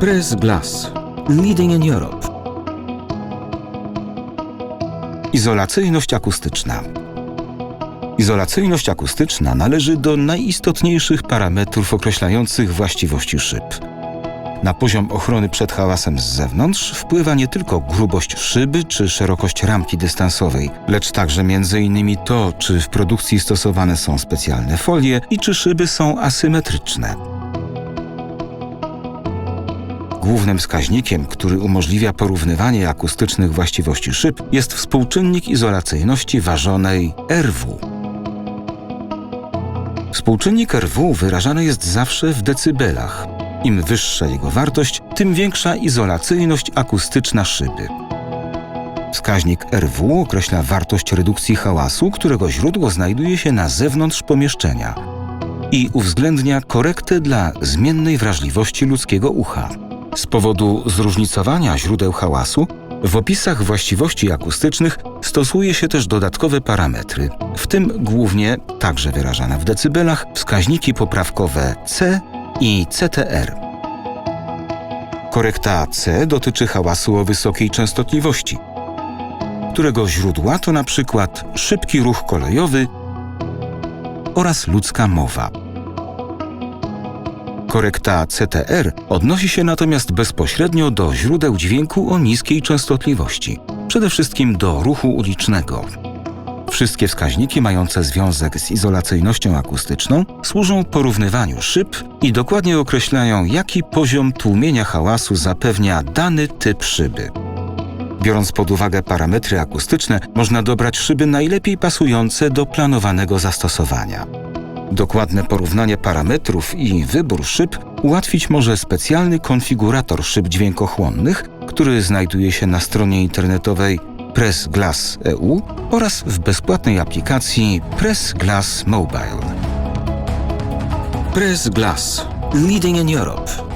Press Glass. Leading in Europe. Izolacyjność akustyczna. Izolacyjność akustyczna należy do najistotniejszych parametrów określających właściwości szyb. Na poziom ochrony przed hałasem z zewnątrz wpływa nie tylko grubość szyby czy szerokość ramki dystansowej, lecz także m.in. to, czy w produkcji stosowane są specjalne folie i czy szyby są asymetryczne. Głównym wskaźnikiem, który umożliwia porównywanie akustycznych właściwości szyb, jest współczynnik izolacyjności ważonej RW. Współczynnik RW wyrażany jest zawsze w decybelach. Im wyższa jego wartość, tym większa izolacyjność akustyczna szyby. Wskaźnik RW określa wartość redukcji hałasu, którego źródło znajduje się na zewnątrz pomieszczenia i uwzględnia korektę dla zmiennej wrażliwości ludzkiego ucha. Z powodu zróżnicowania źródeł hałasu, w opisach właściwości akustycznych stosuje się też dodatkowe parametry, w tym głównie, także wyrażane w decybelach, wskaźniki poprawkowe C i CTR. Korekta C dotyczy hałasu o wysokiej częstotliwości, którego źródła to na przykład szybki ruch kolejowy oraz ludzka mowa. Korekta CTR odnosi się natomiast bezpośrednio do źródeł dźwięku o niskiej częstotliwości, przede wszystkim do ruchu ulicznego. Wszystkie wskaźniki mające związek z izolacyjnością akustyczną służą porównywaniu szyb i dokładnie określają, jaki poziom tłumienia hałasu zapewnia dany typ szyby. Biorąc pod uwagę parametry akustyczne, można dobrać szyby najlepiej pasujące do planowanego zastosowania. Dokładne porównanie parametrów i wybór szyb ułatwić może specjalny konfigurator szyb dźwiękochłonnych, który znajduje się na stronie internetowej Press Glass EU oraz w bezpłatnej aplikacji Press Glass Mobile. Press Glass. Leading in Europe.